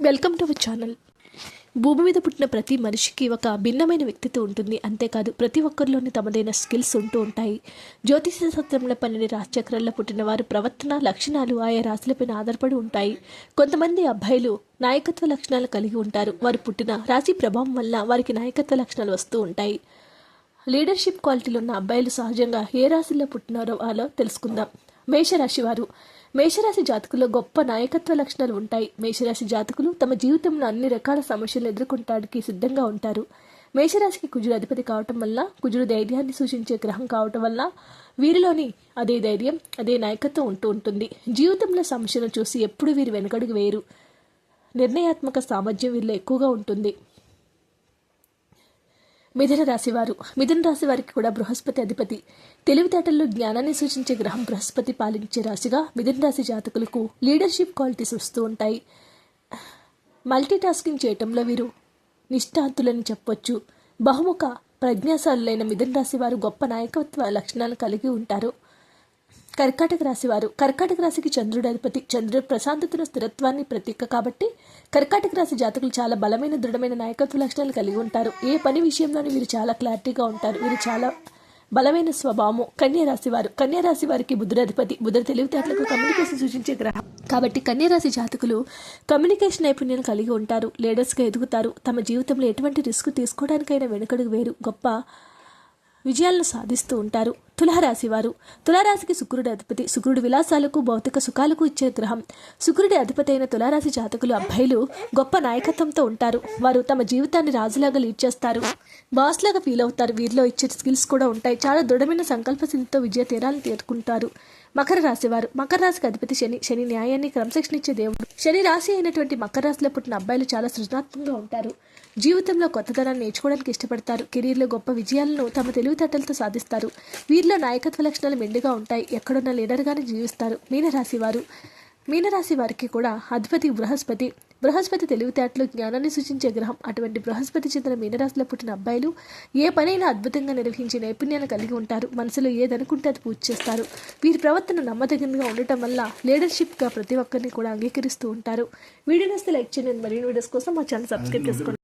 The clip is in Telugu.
Welcome to our channel. భూమి మీద పుట్టిన ప్రతి మనిషికి ఒక భిన్నమైన వ్యక్తిత్వం ఉంటుంది. అంతేకాదు ప్రతి ఒక్కరిలోని తమదైన స్కిల్స్ ఉంటూ ఉంటాయి. జ్యోతిష సత్రంలో పన్నెండు రాశిచక్రాల్లో పుట్టిన వారి ప్రవర్తన లక్షణాలు ఆయా రాశులపైన ఆధారపడి ఉంటాయి. కొంతమంది అబ్బాయిలు నాయకత్వ లక్షణాలు కలిగి ఉంటారు. వారు పుట్టిన రాశి ప్రభావం వల్ల వారికి నాయకత్వ లక్షణాలు వస్తూ ఉంటాయి. లీడర్షిప్ క్వాలిటీలు ఉన్న అబ్బాయిలు సహజంగా ఏ రాశిలో పుట్టినారో అలా తెలుసుకుందాం. మేషరాశి వారు మేషరాశి జాతకుల్లో గొప్ప నాయకత్వ లక్షణాలు ఉంటాయి. మేషరాశి జాతకులు తమ జీవితంలో అన్ని రకాల సమస్యలు ఎదుర్కొంటానికి సిద్ధంగా ఉంటారు. మేషరాశికి కుజుడు అధిపతి కావటం వల్ల కుజుడు ధైర్యాన్ని సూచించే గ్రహం కావటం వల్ల వీరిలోని అదే ధైర్యం అదే నాయకత్వం ఉంటూ ఉంటుంది. జీవితంలో సమస్యను చూసి ఎప్పుడు వీరు వెనకడుగు వేయరు. నిర్ణయాత్మక సామర్థ్యం వీరిలో ఎక్కువగా ఉంటుంది. మిథున రాశి వారు మిథున రాశి వారికి కూడా బృహస్పతి అధిపతి. తెలివితేటల్లో జ్ఞానాన్ని సూచించే గ్రహం బృహస్పతి పాలించే రాశిగా మిథున రాశి జాతకులకు లీడర్షిప్ క్వాలిటీస్ వస్తూ ఉంటాయి. మల్టీ టాస్కింగ్ చేయటంలో వీరు నిష్ఠాంతులని చెప్పొచ్చు. బహుముఖ ప్రజ్ఞాశాలులైన మిథున రాశి వారు గొప్ప నాయకత్వ లక్షణాలు కలిగి ఉంటారు. కర్కాటక రాశి వారు. కర్కాటక రాశికి చంద్రుడు అధిపతి చంద్రుడు ప్రశాంతతను స్థిరత్వాన్ని ప్రతీక కాబట్టి కర్కాటక రాశి జాతకులు చాలా బలమైన దృఢమైన నాయకత్వ లక్షణాలు కలిగి ఉంటారు. ఏ పని విషయంలోనూ వీరు చాలా క్లారిటీగా ఉంటారు. వీరు చాలా బలమైన స్వభావము కన్యా రాశి వారు. కన్యా రాశి వారికి బుధుడు అధిపతి బుధుడు తెలివితేటలకు కమ్యూనికేషన్ సూచించే గ్రహం. కాబట్టి కన్యా రాశి జాతకులు కమ్యూనికేషన్ నైపుణ్యం కలిగి ఉంటారు. లీడర్స్గా ఎదుగుతారు. తమ జీవితంలో ఎటువంటి రిస్క్ తీసుకోవడానికైనా వెనుకడుగు వేరు. గొప్ప విజయాలను సాధిస్తూ ఉంటారు. తులారాశివారు తులారాశికి శుక్రుడి అధిపతి శుక్రుడి విలాసాలకు భౌతిక సుఖాలకు ఇచ్చే గ్రహం. శుక్రుడి అధిపతి అయిన తులారాశి జాతకులు అబ్బాయిలు గొప్ప నాయకత్వంతో ఉంటారు. వారు తమ జీవితాన్ని రాజులాగా లీడ్ చేస్తారు. బాస్ లాగా ఫీల్ అవుతారు. వీరిలో ఇచ్చే స్కిల్స్ కూడా ఉంటాయి. చాలా దృఢమైన సంకల్ప విజయ తీరాలను తీరుకుంటారు. మకర రాశి వారు. మకర రాశికి అధిపతి శని. శని న్యాయాన్ని క్రమశిక్షణ ఇచ్చే దేవుడు. శని రాశి అయినటువంటి మకర రాశిలో పుట్టిన అబ్బాయిలు చాలా సృజనాత్మకంగా ఉంటారు. జీవితంలో కొత్తదనాన్ని నేర్చుకోవడానికి ఇష్టపడతారు. కెరీర్లో గొప్ప విజయాలను తమ తెలివితేటలతో సాధిస్తారు. వీరిలో నాయకత్వ లక్షణాలు మెండుగా ఉంటాయి. ఎక్కడున్న లీడర్గానే జీవిస్తారు. మీనరాశి వారు. మీనరాశి వారికి కూడా అధిపతి బృహస్పతి. బృహస్పతి తెలివితేటలు జ్ఞానాన్ని సూచించే గ్రహం. అటువంటి బృహస్పతి చెందిన మీనరాశిలో పుట్టిన అబ్బాయిలు ఏ పనైనా అద్భుతంగా నిర్వహించే నైపుణ్యాలు కలిగి ఉంటారు. మనసులో ఏదనుకుంటే అది పూజ చేస్తారు. వీరి ప్రవర్తన నమ్మదగినగా ఉండటం వల్ల లీడర్షిప్గా ప్రతి ఒక్కరిని కూడా అంగీకరిస్తూ ఉంటారు. వీడియో నస్తే లైక్ చేయండి. మరిన్ని వీడియోస్ కోసం మా ఛానల్ సబ్స్క్రైబ్ చేసుకోండి.